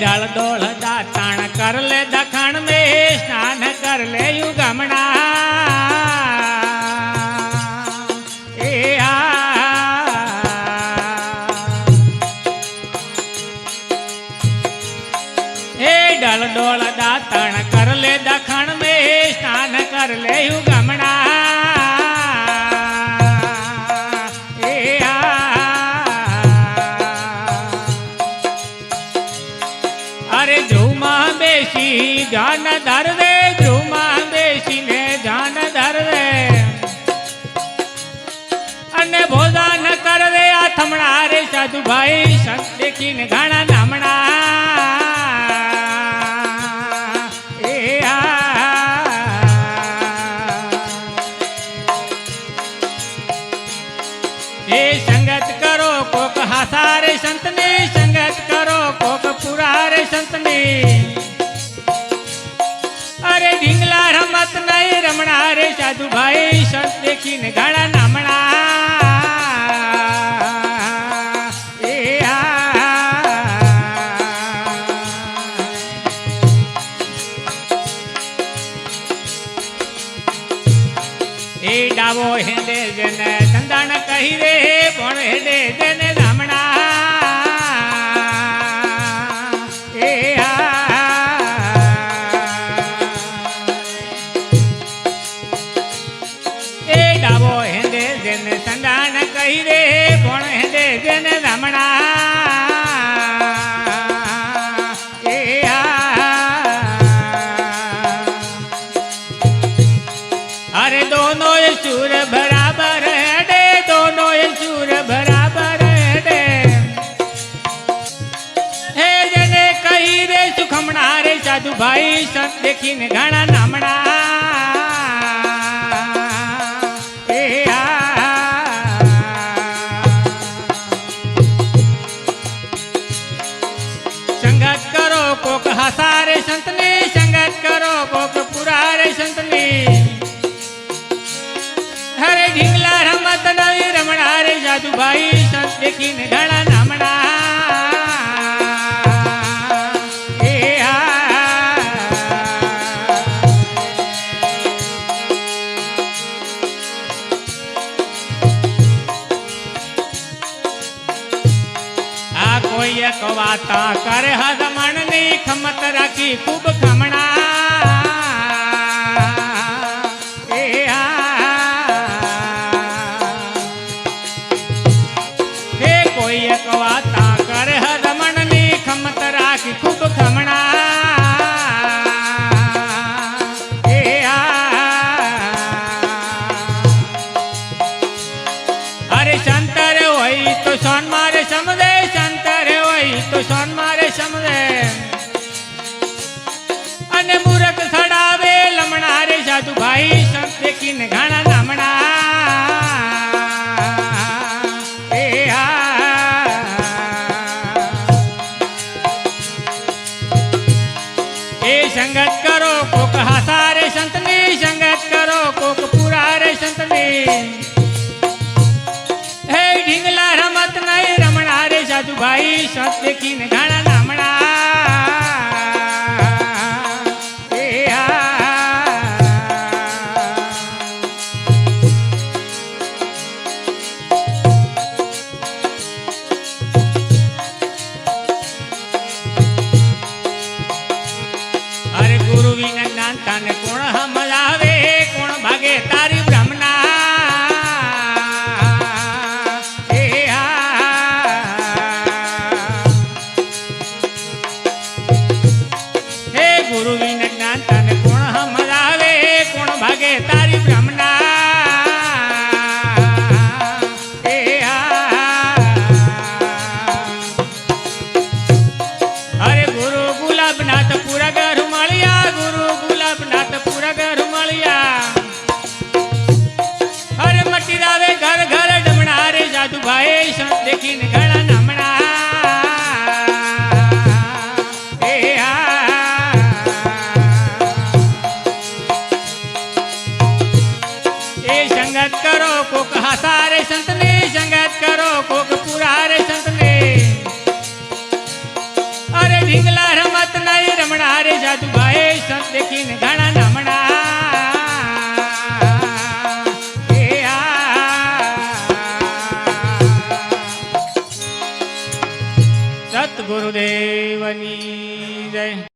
ઢળ ડોળ દાતાણ કર લે દખણ મે, સ્નાન કર લે યુગમણા. એ હે ડળ ડોળ દાતણ કર લે દખણ મે, સ્નાન કર લે યુગમણા. બેસી ધ્યાન ધરવે ધ્રુવમાં જાન ધર ધરવે અને ભોજન કરવે આ થમણા રે સાધુભાઈ સંત દેખીને ઘણા નામણા. એ એ સંગત કરો કોક હાસારે સંતની, સંગત કરો કોક અરે ઢીંગલા રમત નહીં રમણા રે સાધુભાઈ સંત દેખીને ગાળા નામણા એ આ એ ડાવો હેડે જેને સંદાણ કહી રે પણ હેડે જેને એ ડાબો હેંદે જેને સંડાણ કહી રે ભણ હેંદે જેને રમણા. એ અરે દોનો ચૂર બરાબર હેડે દોનો ચૂર બરાબર હેડે હે જેને કહી ભાઈ સત દેખીને ઘણા નામણા. જાદુભાઈ સંત દેખીને ઘણા નામણા એ આ આ કોઈ એક વાતા કરે હદમણની ખમત રાખી ખૂબ તો સોન મારે સમજે શંતરે હોય તો સોન ભાઈ સંત દેખીને ઘણા ಗುರುವಿನ ಜ್ಞಾನ